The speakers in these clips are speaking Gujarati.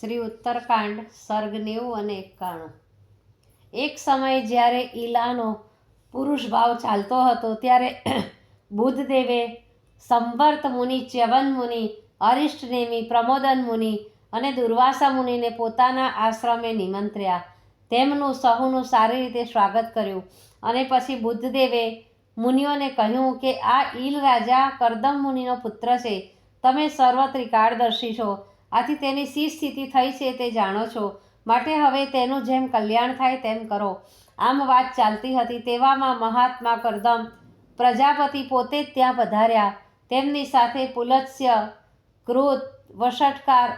શ્રી ઉત્તરકાંડ, સર્ગ નેવું અને એકાણું. એક સમયે જ્યારે ઈલાનો પુરુષ ભાવ ચાલતો હતો, ત્યારે બુદ્ધદેવે સંવર્ત મુનિ, ચ્યવન મુનિ અરિષ્ટનેમી પ્રમોદન મુનિ અને દુર્વાસા મુનિને પોતાના આશ્રમે નિમંત્ર્યા. તેમનું સહુનું સારી રીતે સ્વાગત કર્યું અને પછી બુદ્ધદેવે મુનિઓને કહ્યું કે, આ ઈલ રાજા કરદમ મુનિનો પુત્ર છે. તમે સર્વ ત્રિકાળદર્શી છો. આથી તેની શી સ્થિતિ થઈ છે તે જાણો છો. માટે હવે તેનું જેમ કલ્યાણ થાય તેમ કરો. આમ વાત ચાલતી હતી તેવામાં મહાત્મા કરદમ પ્રજાપતિ પોતે જ ત્યાં પધાર્યા. તેમની સાથે પુલત્સ્ય કૃત વષટકાર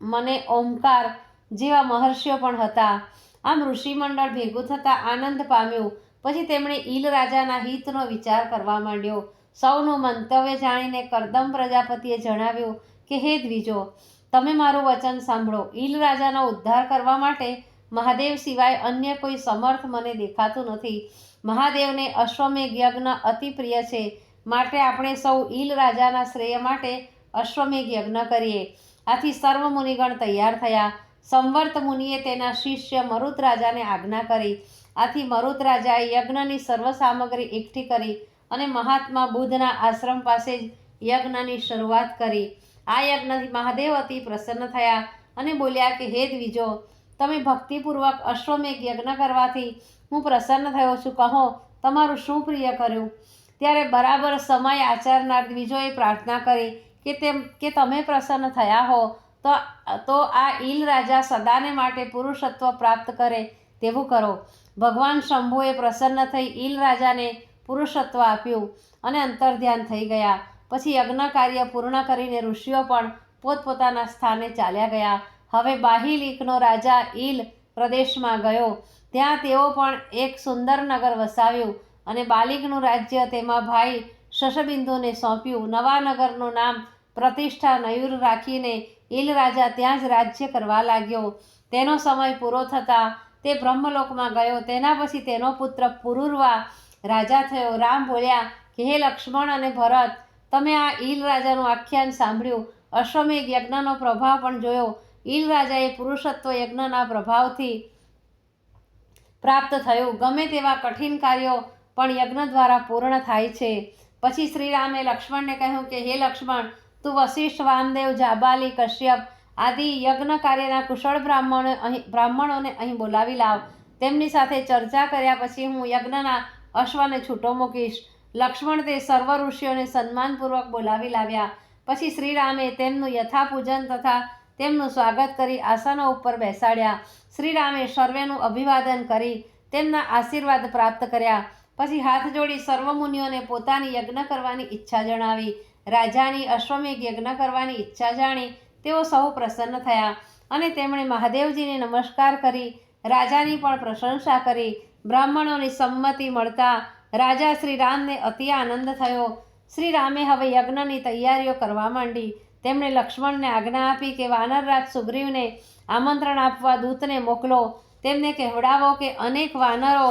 મને ઓમકાર જેવા મહર્ષિઓ પણ હતા. આમ ઋષિમંડળ ભેગું થતાં આનંદ પામ્યું. પછી તેમણે ઈલ રાજાના હિતનો વિચાર કરવા માંડ્યો. સૌનું મંતવ્ય જાણીને કરદમ પ્રજાપતિએ જણાવ્યું કે હે દ્વિજો, તમે મારું વચન સાંભળો. ઈલ રાજાનો ઉદ્ધાર કરવા માટે મહાદેવ સિવાય અન્ય કોઈ સમર્થ મને દેખાતું નથી. મહાદેવને અશ્વમેઘ યજ્ઞ અતિ પ્રિય છે. માટે આપણે સૌ ઈલ રાજાના શ્રેય માટે અશ્વમેઘ યજ્ઞ કરીએ. આથી સર્વ મુનિગણ તૈયાર થયા. સંવર્ત મુનિએ તેના શિષ્ય મરુત રાજાને આજ્ઞા કરી. આથી મરુત રાજાએ યજ્ઞની સર્વ સામગ્રી એકઠી કરી અને મહાત્મા બુદ્ધના આશ્રમ પાસે જ યજ્ઞની શરૂઆત કરી. આ યજ્ઞથી મહાદેવ અતિ પ્રસન્ન થયા અને બોલ્યા કે, હે દ્વિજો, તમે ભક્તિપૂર્વક અશ્વમેઘ યજ્ઞ કરવાથી હું પ્રસન્ન થયો છું. કહો, તમારું શું પ્રિય કર્યું? ત્યારે બરાબર સમય આચરનાર દ્વિજોએ પ્રાર્થના કરી કે તેમ, કે તમે પ્રસન્ન થયા હો, તો તો આ ઈલ રાજા સદાને માટે પુરુષત્વ પ્રાપ્ત કરે તેવું કરો. ભગવાન શંભુએ પ્રસન્ન થઈ ઈલ રાજાને પુરુષત્વ આપ્યું અને અંતર્ધ્યાન થઈ ગયા. પછી યજ્ઞ કાર્ય પૂર્ણ કરીને ઋષિઓ પણ પોતપોતાના સ્થાને ચાલ્યા ગયા. હવે બાહિલીકનો રાજા ઈલ પ્રદેશમાં ગયો. ત્યાં તેઓ પણ એક સુંદર નગર વસાવ્યું અને બાલિકનું રાજ્ય તેમાં ભાઈ શશબિંદુને સોંપ્યું. નવા નગરનું નામ પ્રતિષ્ઠા નયુર રાખીને ઈલ રાજા ત્યાં જ રાજ્ય કરવા લાગ્યો. તેનો સમય પૂરો થતાં તે બ્રહ્મલોકમાં ગયો. તેના પછી તેનો પુત્ર પુરુરવા રાજા થયો. રામ બોલ્યા કે હે લક્ષ્મણ અને ભરત તમે આ ઈલ રાજાનું આખ્યાન સાંભળ્યું, અશ્વમેઘ યજ્ઞનો પ્રભાવ પણ જોયો. ઈલ રાજાએ પુરુષત્વ યજ્ઞના પ્રભાવથી પ્રાપ્ત થયું. ગમે તેવા કઠિન કાર્યો પણ યજ્ઞ દ્વારા પૂર્ણ થાય છે. પછી શ્રીરામે લક્ષ્મણને કહ્યું કે, હે લક્ષ્મણ, તું વશિષ્ઠ વામદેવ, જાબાલી, કશ્યપ આદિ યજ્ઞ કાર્યના કુશળ બ્રાહ્મણો અહીં, બ્રાહ્મણોને અહીં બોલાવી લાવ. તેમની સાથે ચર્ચા કર્યા પછી હું યજ્ઞના અશ્વને છૂટો મૂકીશ. લક્ષ્મણ તે સર્વ ઋષિઓને સન્માનપૂર્વક બોલાવી લાવ્યા. પછી શ્રીરામે તેમનું યથાપૂજન તથા તેમનું સ્વાગત કરી આસનો ઉપર બેસાડ્યા. શ્રીરામે સર્વેનું અભિવાદન કરી તેમના આશીર્વાદ પ્રાપ્ત કર્યા. પછી હાથ જોડી સર્વમુનિઓને પોતાની યજ્ઞ કરવાની ઈચ્છા જણાવી. રાજાની અશ્વમેઘ યજ્ઞ કરવાની ઈચ્છા જાણી તેઓ સૌ પ્રસન્ન થયા અને તેમણે મહાદેવજીને નમસ્કાર કરી. રાજાની પણ પ્રશંસા કરી. બ્રાહ્મણોની સંમતિ મળતા રાજા શ્રી રામને અતિ આનંદ થયો. શ્રી રામે હવે યજ્ઞની તૈયારીઓ કરવા માંડી. તેમણે લક્ષ્મણને આજ્ઞા આપી કે વાનરરાજ સુગ્રીવને આમંત્રણ આપવા દૂતને મોકલો. તેમને કહેવડાવો કે અનેક વાનરો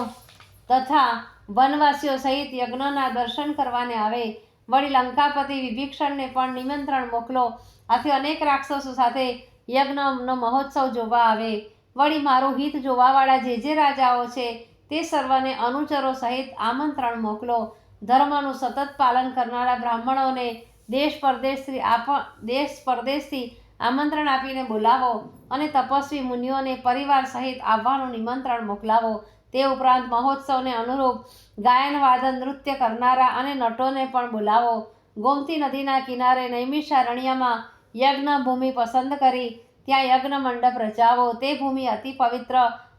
તથા વનવાસીઓ સહિત યજ્ઞના દર્શન કરવાને આવે. વળી લંકાપતિ વિભીક્ષણને પણ નિમંત્રણ મોકલો. આથી અનેક રાક્ષસો સાથે યજ્ઞનો મહોત્સવ જોવા આવે. વળી મારું હિત જોવાવાળા જે જે રાજાઓ છે તે સર્વને અનુચરો સહિત આમંત્રણ મોકલો. ધર્મનું સતત પાલન કરનારા બ્રાહ્મણોને દેશ પરદેશથી આપ, દેશ પરદેશથી આમંત્રણ આપીને બોલાવો અને તપસ્વી મુનિઓને પરિવાર સહિત આવવાનું નિમંત્રણ મોકલાવો. તે ઉપરાંત મહોત્સવને અનુરૂપ ગાયન વાદન નૃત્ય કરનારા અને નટોને પણ બોલાવો. ગોમતી નદીના કિનારે નૈમિષારણ્યમાં યજ્ઞ ભૂમિ પસંદ કરી ત્યાં યજ્ઞ મંડપ રચાવો. તે ભૂમિ અતિ પવિત્ર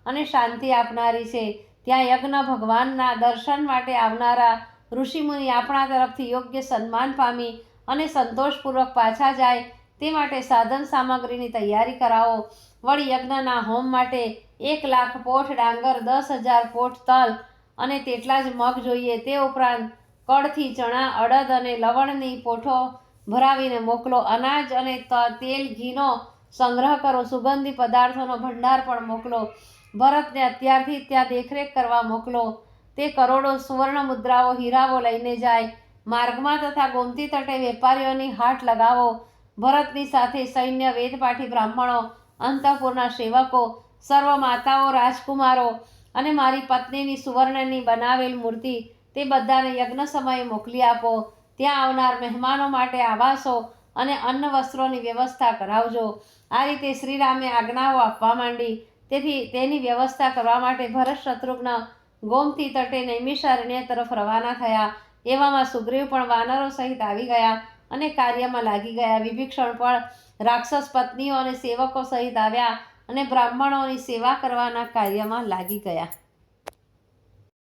અને શાંતિ આપનારી છે. ત્યાં યજ્ઞ ભગવાનના દર્શન માટે આવનારા ઋષિમુનિ આપણા તરફથી યોગ્ય સન્માન પામી અને સંતોષપૂર્વક પાછા જાય તે માટે સાધન સામગ્રીની તૈયારી કરાવો. વળી યજ્ઞના હોમ માટે એક લાખ પોઠ ડાંગર, દસ હજાર પોઠ તલ અને તેટલા જ મગ જોઈએ. તે ઉપરાંત કળથી ચણા, અડદ અને લવણની પોઠો ભરાવીને મોકલો. અનાજ અને તેલ, ઘીનો સંગ્રહ કરો. સુગંધી પદાર્થોનો ભંડાર પણ મોકલો. ભરતને અત્યારથી ત્યાં દેખરેખ કરવા મોકલો. તે કરોડો સુવર્ણ મુદ્રાઓ હીરાઓ લઈને જાય. માર્ગમાં તથા ગોમતી તટે વેપારીઓની હાટ લગાવો. ભરતની સાથે સૈન્ય, વેદપાઠી, બ્રાહ્મણો અંતઃપુરના સેવકો, સર્વ માતાઓ, રાજકુમારો અને મારી પત્નીની સુવર્ણની બનાવેલ મૂર્તિ તે બધાને યજ્ઞ સમયે મોકલી આપો. ત્યાં આવનાર મહેમાનો માટે આવાસો અને અન્ન વસ્ત્રોની વ્યવસ્થા કરાવજો. આ રીતે શ્રીરામે આજ્ઞાઓ આપવા માંડી. તેથી તેની વ્યવસ્થા કરવા માટે ભરત શત્રુઘ્ન ગોમતી તટે નૈમિષારણ્ય તરફ રવાના થયા. એવામાં સુગ્રીવ પણ વાનરો સહિત આવી ગયા અને કાર્યમાં લાગી ગયા. વિભીક્ષણ પણ રાક્ષસ પત્નીઓ અને સેવકો સહિત આવ્યા અને બ્રાહ્મણોની સેવા કરવાના કાર્યમાં લાગી ગયા.